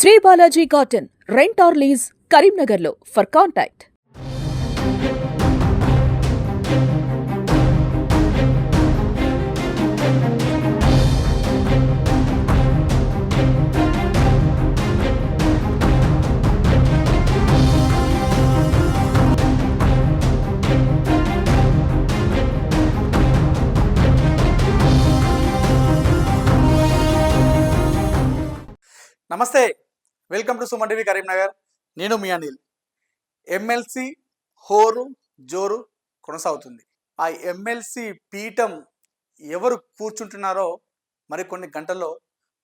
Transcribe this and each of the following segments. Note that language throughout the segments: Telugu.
Shri Balaji cotton rent or lease కరీంనగర్లో ఫర్ కాంటాక్ట్. నమస్తే. Welcome to Suman TV Karimnagar. నేను మీ అనిల్. ఎమ్మెల్సీ హోరు జోరు కొనసాగుతుంది. ఆ ఎమ్మెల్సీ పీఠం ఎవరు కూర్చుంటున్నారో మరికొన్ని గంటల్లో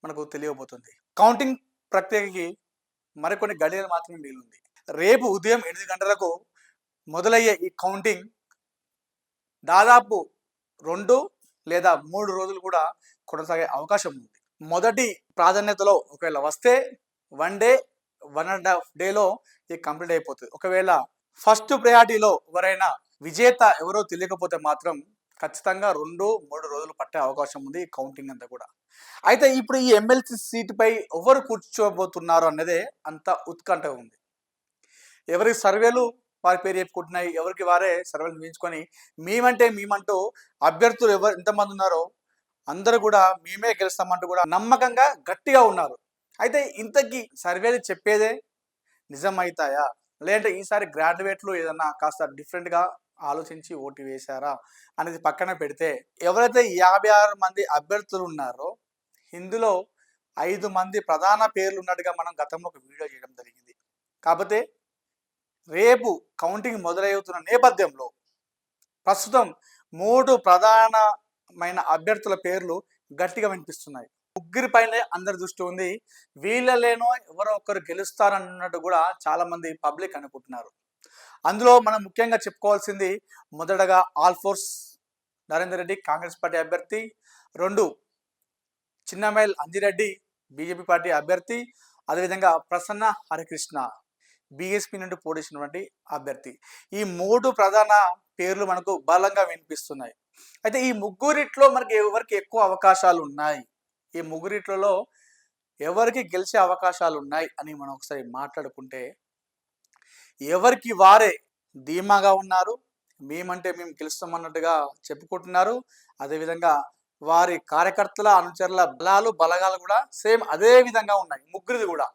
మనకు తెలియబోతుంది. కౌంటింగ్ ప్రక్రియకి మరికొన్ని గడియలు మాత్రమే మిగిలింది. రేపు ఉదయం ఎనిమిది గంటలకు మొదలయ్యే ఈ కౌంటింగ్ దాదాపు రెండు లేదా మూడు రోజులు కూడా కొనసాగే అవకాశం ఉంది. మొదటి ప్రాధాన్యతలో ఒకవేళ వస్తే one day one and half డేలో ఇది కంప్లీట్ అయిపోతుంది. ఒకవేళ ఫస్ట్ ప్రయారిటీలో ఎవరైనా విజేత ఎవరో తెలియకపోతే మాత్రం ఖచ్చితంగా రెండు మూడు రోజులు పట్టే అవకాశం ఉంది ఈ కౌంటింగ్ అంతా కూడా. అయితే ఇప్పుడు ఈ ఎమ్మెల్సీ సీటుపై ఎవరు కూర్చోబోతున్నారు అన్నదే అంత ఉత్కంఠ ఉంది. ఎవరి సర్వేలు వారి పేరు చెప్పుకుంటున్నాయి ఎవరికి వారే సర్వేలు మించుకొని మేమంటే మేమంటూ అభ్యర్థులు ఎవరు ఎంతమంది ఉన్నారో అందరూ కూడా మేమే గెలుస్తామంటూ కూడా నమ్మకంగా గట్టిగా ఉన్నారు. అయితే ఇంతకీ సర్వేలు చెప్పేదే నిజమవుతాయా లేదంటే ఈసారి గ్రాడ్యుయేట్లు ఏదన్నా కాస్త డిఫరెంట్గా ఆలోచించి ఓటు వేశారా? అనేది పక్కన పెడితే ఎవరైతే యాభై ఆరు మంది అభ్యర్థులు ఉన్నారో ఇందులో ఐదు మంది ప్రధాన పేర్లు ఉన్నట్టుగా మనం గతంలో ఒక వీడియో చేయడం జరిగింది. కాకపోతే రేపు కౌంటింగ్ మొదలవుతున్న నేపథ్యంలో ప్రస్తుతం మూడు ప్రధానమైన అభ్యర్థుల పేర్లు గట్టిగా వినిపిస్తున్నాయి. ముగ్గురి పైనే అందరి దృష్టి ఉంది. వీళ్ళలేనో ఎవరో ఒకరు గెలుస్తారన్నట్టు కూడా చాలా మంది పబ్లిక్ అనుకుంటున్నారు. అందులో మనం ముఖ్యంగా చెప్పుకోవాల్సింది మొదటగా ఆల్ ఫోర్స్ నరేందర్ రెడ్డి కాంగ్రెస్ పార్టీ అభ్యర్థి. రెండు చిన్నమైల్ అంజిరెడ్డి బీజేపీ పార్టీ అభ్యర్థి. అదేవిధంగా ప్రసన్న హరికృష్ణ బీఎస్పీ నుండి పోటీసినటువంటి అభ్యర్థి. ఈ మూడు ప్రధాన పేర్లు మనకు బలంగా వినిపిస్తున్నాయి. అయితే ఈ ముగ్గురిట్లో మనకి ఎవరికి ఎక్కువ అవకాశాలు ఉన్నాయి ఈ ముగ్గురిట్లలో ఎవరికి గెలిచే అవకాశాలు ఉన్నాయి అని మనం ఒకసారి మాట్లాడుకుంటే ఎవరికి వారే ధీమాగా ఉన్నారు మేమంటే మేము గెలుస్తామన్నట్టుగా చెప్పుకుంటున్నారు. అదేవిధంగా వారి కార్యకర్తల అనుచరుల బలాలు బలగాలు కూడా సేమ్ అదే విధంగా ఉన్నాయి. ముగ్గురిది కూడా.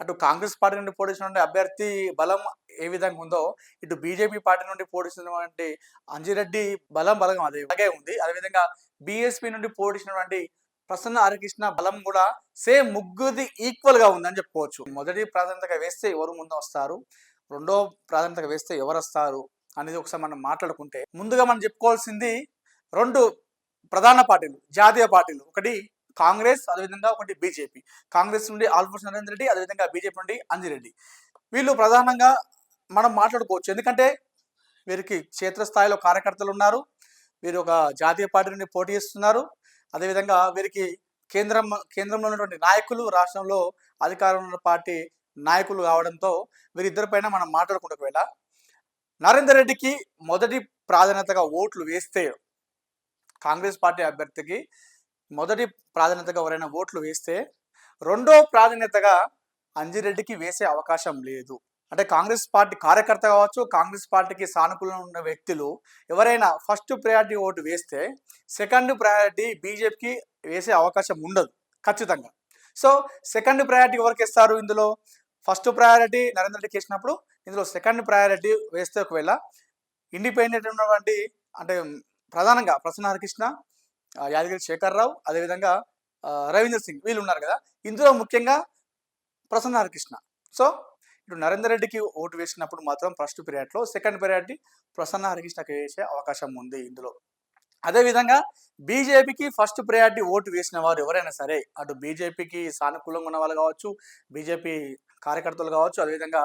అటు కాంగ్రెస్ పార్టీ నుండి పోటీసినటువంటి అభ్యర్థి బలం ఏ విధంగా ఉందో ఇటు బీజేపీ పార్టీ నుండి పోటీస్తున్నటువంటి అంజిరెడ్డి బలం బలగం అదే అలాగే ఉంది. అదేవిధంగా బీఎస్పీ నుండి పోటీసినటువంటి ప్రసన్న హరికృష్ణ బలం కూడా సేమ్ ముగ్గురిది ఈక్వల్గా ఉందని చెప్పుకోవచ్చు. మొదటి ప్రాధాన్యతగా వేస్తే ఎవరు ముందు వస్తారు? రెండో ప్రాధాన్యతగా వేస్తే ఎవరు వస్తారు? అనేది ఒకసారి మనం మాట్లాడుకుంటే ముందుగా మనం చెప్పుకోవాల్సింది రెండు ప్రధాన పార్టీలు జాతీయ పార్టీలు. ఒకటి కాంగ్రెస్ అదేవిధంగా ఒకటి బీజేపీ. కాంగ్రెస్ నుండి ఆల్ఫోర్స్ నరేంద్ర రెడ్డి అదేవిధంగా బీజేపీ నుండి అంజిరెడ్డి వీళ్ళు ప్రధానంగా మనం మాట్లాడుకోవచ్చు. ఎందుకంటే వీరికి క్షేత్రస్థాయిలో కార్యకర్తలు ఉన్నారు. వీరు ఒక జాతీయ పార్టీ నుండి పోటీ చేస్తున్నారు. అదేవిధంగా వీరికి కేంద్రం కేంద్రంలో ఉన్నటువంటి నాయకులు రాష్ట్రంలో అధికారంలో ఉన్న పార్టీ నాయకులు కావడంతో వీరిద్దరి పైన మనం మాట్లాడుకుంటే ఒకవేళ నరేందర్ రెడ్డికి మొదటి ప్రాధాన్యతగా ఓట్లు వేస్తే కాంగ్రెస్ పార్టీ అభ్యర్థికి మొదటి ప్రాధాన్యతగా ఎవరైనా ఓట్లు వేస్తే రెండో ప్రాధాన్యతగా అంజిరెడ్డికి వేసే అవకాశం లేదు. అంటే కాంగ్రెస్ పార్టీ కార్యకర్త కావచ్చు కాంగ్రెస్ పార్టీకి సానుకూలంగా ఉన్న వ్యక్తులు ఎవరైనా ఫస్ట్ ప్రయారిటీ ఓటు వేస్తే సెకండ్ ప్రయారిటీ బీజేపీకి వేసే అవకాశం ఉండదు ఖచ్చితంగా. సో సెకండ్ ప్రయారిటీ ఎవరికి ఇస్తారు ఇందులో? ఫస్ట్ ప్రయారిటీ నరేంద్ర రెడ్డికి ఇచ్చినప్పుడు ఇందులో సెకండ్ ప్రయారిటీ వేస్తే ఒకవేళ ఇండిపెండెంట్ ఉన్నటువంటి అంటే ప్రధానంగా ప్రసన్న హరికృష్ణ యాదగిరి శేఖర్ రావు అదేవిధంగా రవీంద్ర సింగ్ వీళ్ళు ఉన్నారు కదా. ఇందులో ముఖ్యంగా ప్రసన్న హరికృష్ణ. సో ఇప్పుడు నరేందర్ రెడ్డికి ఓటు వేసినప్పుడు మాత్రం ఫస్ట్ పీరియడ్లో సెకండ్ పీరియడ్ని ప్రసన్న హరికృష్ణకి వేసే అవకాశం ఉంది ఇందులో. అదేవిధంగా బీజేపీకి ఫస్ట్ ప్రయారిటీ ఓటు వేసిన వారు ఎవరైనా సరే అటు బీజేపీకి సానుకూలంగా ఉన్న వాళ్ళు కావచ్చు బీజేపీ కార్యకర్తలు కావచ్చు అదేవిధంగా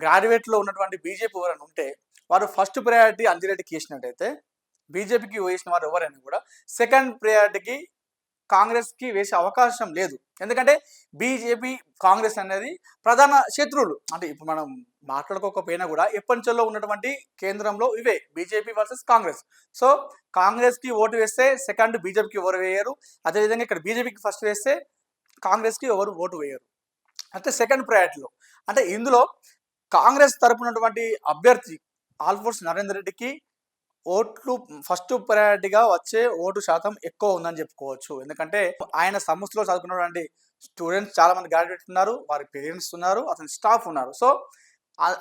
గ్రాడ్యుయేట్లో ఉన్నటువంటి బీజేపీ ఎవరైనా ఉంటే వారు ఫస్ట్ ప్రయారిటీ అంజిరెడ్డికి వేసినట్టయితే బీజేపీకి వేసిన వారు ఎవరైనా కూడా సెకండ్ ప్రయారిటీకి కాంగ్రెస్కి వేసే అవకాశం లేదు. ఎందుకంటే బీజేపీ కాంగ్రెస్ అనేది ప్రధాన శత్రువులు. అంటే ఇప్పుడు మనం మాట్లాడుకోకపోయినా కూడా ఎప్పటిలో ఉన్నటువంటి కేంద్రంలో ఇవే బీజేపీ వర్సెస్ కాంగ్రెస్. సో కాంగ్రెస్కి ఓటు వేస్తే సెకండ్ బీజేపీకి ఎవరు వేయరు? అదేవిధంగా ఇక్కడ బీజేపీకి ఫస్ట్ వేస్తే కాంగ్రెస్కి ఎవరు ఓటు వేయరు? అంటే సెకండ్ ప్రయారిటీలో. అంటే ఇందులో కాంగ్రెస్ తరపునటువంటి అభ్యర్థి ఆల్ఫోర్స్ నరేందర్ రెడ్డికి ఓట్లు ఫస్ట్ ప్రయారిటీగా వచ్చే ఓటు శాతం ఎక్కువ ఉందని చెప్పుకోవచ్చు. ఎందుకంటే ఆయన సంస్థలో చదువుకున్నటువంటి స్టూడెంట్స్ చాలా మంది గ్రాడ్యుయేట్ ఉన్నారు వారి పేరెంట్స్ ఉన్నారు అతని స్టాఫ్ ఉన్నారు. సో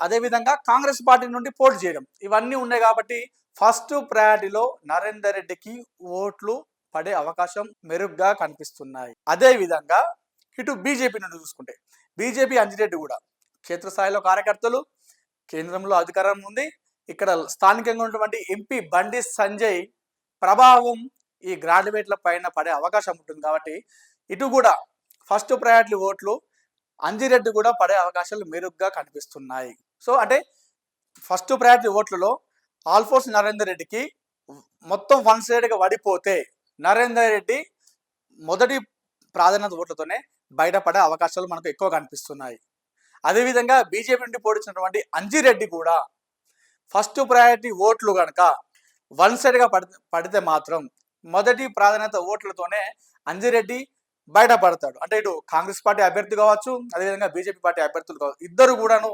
అదేవిధంగా కాంగ్రెస్ పార్టీ నుండి పోటీ చేయడం. ఇవన్నీ ఉన్నాయి కాబట్టి ఫస్ట్ ప్రయారిటీలో నరేందర్ రెడ్డికి ఓట్లు పడే అవకాశం మెరుగ్గా కనిపిస్తున్నాయి. అదేవిధంగా ఇటు బీజేపీ నుండి చూసుకుంటే బీజేపీ అంజిరెడ్డి కూడా క్షేత్రస్థాయిలో కార్యకర్తలు కేంద్రంలో అధికారం ఉంది ఇక్కడ స్థానికంగా ఉన్నటువంటి ఎంపీ బండి సంజయ్ ప్రభావం ఈ గ్రాడ్యుయేట్ల పైన పడే అవకాశం ఉంటుంది కాబట్టి ఇటు కూడా ఫస్ట్ ప్రయారిటీ ఓట్లు అంజిరెడ్డి కూడా పడే అవకాశాలు మెరుగ్గా కనిపిస్తున్నాయి. సో అంటే ఫస్ట్ ప్రయారిటీ ఓట్లలో ఆల్ఫోర్స్ నరేందర్ రెడ్డికి మొత్తం వన్ సైడ్గా పడిపోతే నరేందర్ రెడ్డి మొదటి ప్రాధాన్యత ఓట్లతోనే బయటపడే అవకాశాలు మనకు ఎక్కువ కనిపిస్తున్నాయి. అదేవిధంగా బీజేపీ నుండి పోటీచినటువంటి అంజిరెడ్డి కూడా ఫస్ట్ ప్రయారిటీ ఓట్లు కనుక వన్ సైడ్గా పడితే పడితే మాత్రం మొదటి ప్రాధాన్యత ఓట్లతోనే అంజిరెడ్డి బయటపడతాడు. అంటే ఇటు కాంగ్రెస్ పార్టీ అభ్యర్థి కావచ్చు అదేవిధంగా బీజేపీ పార్టీ అభ్యర్థులు కావచ్చు ఇద్దరు కూడాను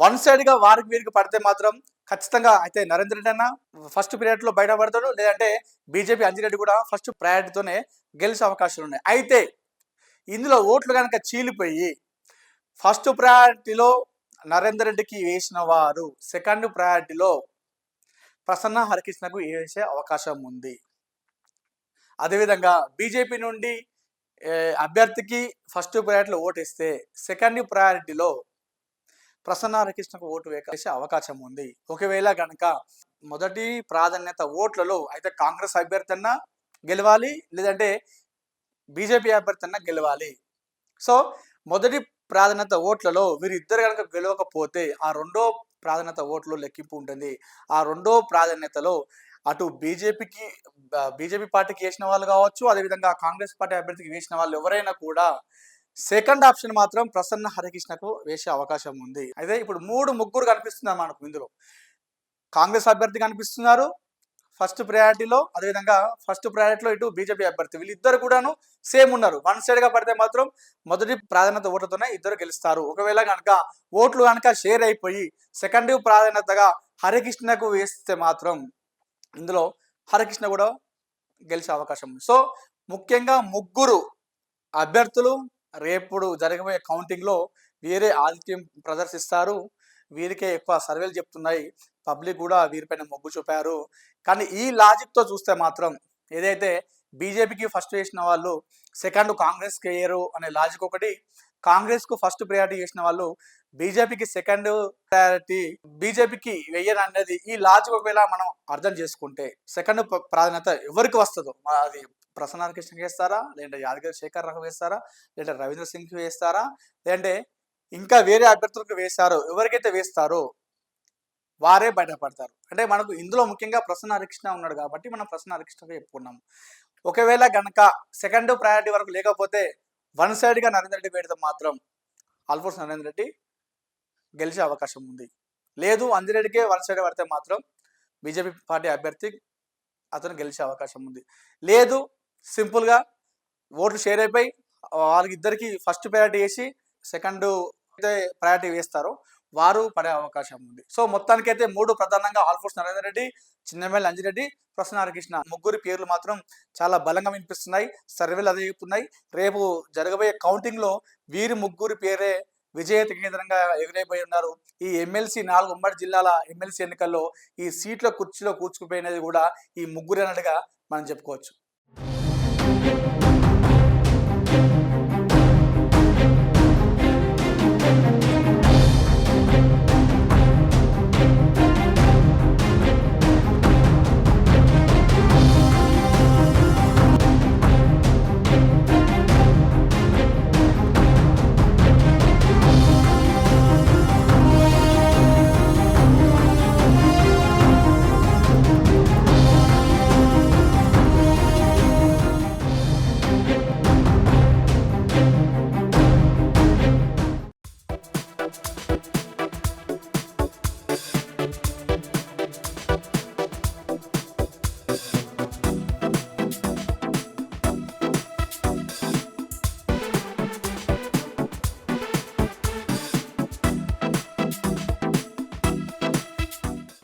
వన్ సైడ్గా వారికి వీరికి పడితే మాత్రం ఖచ్చితంగా అయితే నరేంద్ర రెడ్డి అన్న ఫస్ట్ పీరియడ్ బయటపడతాడు. లేదంటే బీజేపీ అంజిరెడ్డి కూడా ఫస్ట్ ప్రయారిటీతోనే గెలిచే అవకాశాలు ఉన్నాయి. అయితే ఇందులో ఓట్లు కనుక చీలిపోయి ఫస్ట్ ప్రయారిటీలో నరేందర్ రెడ్డికి వేసిన వారు సెకండ్ ప్రయారిటీలో ప్రసన్న హరికృష్ణకు వేసే అవకాశం ఉంది. అదేవిధంగా బీజేపీ నుండి అభ్యర్థికి ఫస్ట్ ప్రయారిటీలో ఓటేస్తే సెకండ్ ప్రయారిటీలో ప్రసన్న హరికృష్ణకు ఓటు వేసే అవకాశం ఉంది. ఒకవేళ కనుక మొదటి ప్రాధాన్యత ఓట్లలో అయితే కాంగ్రెస్ అభ్యర్థి అన్నా గెలవాలి లేదంటే బీజేపీ అభ్యర్థి అన్నా గెలవాలి. సో మొదటి ప్రాధాన్యత ఓట్లలో వీరిద్దరు కనుక గెలవకపోతే ఆ రెండో ప్రాధాన్యత ఓట్లు లెక్కింపు ఉంటుంది. ఆ రెండో ప్రాధాన్యతలో అటు బీజేపీకి బీజేపీ పార్టీకి వేసిన వాళ్ళు కావచ్చు అదేవిధంగా కాంగ్రెస్ పార్టీ అభ్యర్థికి వేసిన వాళ్ళు ఎవరైనా కూడా సెకండ్ ఆప్షన్ మాత్రం ప్రసన్న హరికృష్ణకు వేసే అవకాశం ఉంది. అయితే ఇప్పుడు మూడు ముగ్గురు కనిపిస్తున్నారు మనకు ఇందులో. కాంగ్రెస్ అభ్యర్థి కనిపిస్తున్నారు ఫస్ట్ ప్రయారిటీలో అదేవిధంగా ఫస్ట్ ప్రయారిటీలో ఇటు బీజేపీ అభ్యర్థి. వీళ్ళిద్దరు కూడాను సేమ్ ఉన్నారు. వన్ సైడ్గా పడితే మాత్రం మొదటి ప్రాధాన్యత ఓట్లతోనే ఇద్దరు గెలుస్తారు. ఒకవేళ కనుక ఓట్లు కనుక షేర్ అయిపోయి సెకండ్ ప్రాధాన్యతగా హరికృష్ణకు వేస్తే మాత్రం ఇందులో హరికృష్ణ కూడా గెలిచే అవకాశం ఉంది. సో ముఖ్యంగా ముగ్గురు అభ్యర్థులు రేపుడు జరగబోయే కౌంటింగ్లో వేరే ఆధిక్యం ప్రదర్శిస్తారు. వీరికే ఎక్కువ సర్వేలు చెప్తున్నాయి. పబ్లిక్ కూడా వీరిపైన మొగ్గు చూపారు. కానీ ఈ లాజిక్తో చూస్తే మాత్రం ఏదైతే బీజేపీకి ఫస్ట్ వేసిన వాళ్ళు సెకండ్ కాంగ్రెస్కి వేయరు అనే లాజిక్ ఒకటి కాంగ్రెస్కు ఫస్ట్ ప్రయారిటీ చేసిన వాళ్ళు బీజేపీకి సెకండ్ ప్రయారిటీ బీజేపీకి వెయ్యరు అనేది ఈ లాజిక్ ఒకవేళ మనం అర్థం చేసుకుంటే సెకండ్ ప్రాధాన్యత ఎవరికి వస్తుందో? అది ప్రసన్న కృష్ణకి వేస్తారా? లేదంటే యాదగిరి శేఖర్ రావు వేస్తారా? లేదంటే రవీంద్ర సింగ్కి వేస్తారా? లేదంటే ఇంకా వేరే అభ్యర్థులకు వేస్తారో ఎవరికైతే వేస్తారో వారే బయటపడతారు. అంటే మనకు ఇందులో ముఖ్యంగా ప్రసన్న హరికృష్ణ ఉన్నాడు కాబట్టి మనం ప్రసన్న హరికృష్ణగా చెప్పుకున్నాం. ఒకవేళ గనక సెకండ్ ప్రయారిటీ వరకు లేకపోతే వన్ సైడ్గా నరేంద్ర రెడ్డి పెడితే మాత్రం ఆల్ఫోర్స్ నరేంద్ర రెడ్డి గెలిచే అవకాశం ఉంది. లేదు అంజిరెడ్డికే వన్ సైడ్ పడితే మాత్రం బీజేపీ పార్టీ అభ్యర్థి అతను గెలిచే అవకాశం ఉంది. లేదు సింపుల్గా ఓట్లు షేర్ అయిపోయి వాళ్ళకి ఇద్దరికి ఫస్ట్ ప్రయారిటీ వేసి సెకండ్ అయితే ప్రయారిటీ వేస్తారో వారు పడే అవకాశం ఉంది. సో మొత్తానికైతే మూడు ప్రధానంగా ఆల్ఫోర్స్ నరేందర్ రెడ్డి చిన్నమేళ అంజిరెడ్డి ప్రసన్న హరికృష్ణ ముగ్గురి పేర్లు మాత్రం చాలా బలంగా వినిపిస్తున్నాయి సర్వేలు అదే చెప్తున్నాయి. రేపు జరగబోయే కౌంటింగ్లో వీరి ముగ్గురి పేరే విజేత కేంద్రంగా ఎగిరైపోయి ఉన్నారు. ఈ ఎమ్మెల్సీ నాలుగు ఉమ్మడి జిల్లాల ఎమ్మెల్సీ ఎన్నికల్లో ఈ సీట్ల కుర్చీలో కూర్చుకుపోయినది కూడా ఈ ముగ్గురు అన్నట్టుగా మనం చెప్పుకోవచ్చు.